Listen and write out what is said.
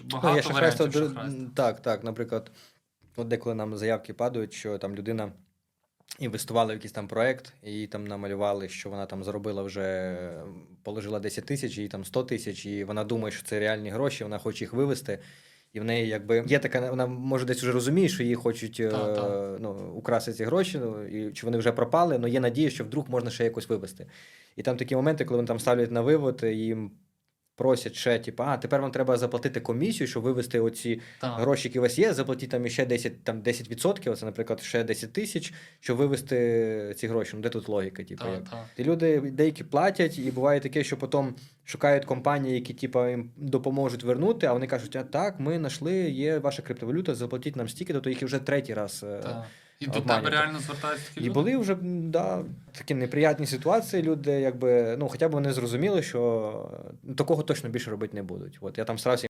Ну, багато є шахрайство, варіантів шахрайства. Так, так. Наприклад, от деколи нам заявки падають, що там людина інвестувала в якийсь там проект, і їй там намалювали, що вона там заробила вже, положила 10 тисяч, їй там 100 тисяч, і вона думає, що це реальні гроші, вона хоче їх вивести. І в неї якби є така, вона може десь вже розуміє, що її хочуть е, Так, так. ну, украсти ці гроші, ну, і чи вони вже пропали, але є надія, що вдруг можна ще якось вивести. І там такі моменти, коли вони там ставлять на вивод, і їм просять ще, типу, а тепер вам треба заплатити комісію, щоб вивести оці Так. гроші, які у вас є, заплатіть там ще 10, там 10%, оце, наприклад, ще 10 тисяч, щоб вивести ці гроші. Ну, де тут логіка? Типу? Так, так. І люди деякі платять, і буває таке, що потім шукають компанії, які типу, їм допоможуть вернути, а вони кажуть, а так, ми знайшли, є ваша криптовалюта, заплатіть нам стільки, то їх вже третій раз. е, так. І до тебе реально звертаються такі І люди? були вже да, такі неприятні ситуації. Люди, якби, ну, хоча б вони зрозуміли, що такого точно більше робити не будуть. От я там старався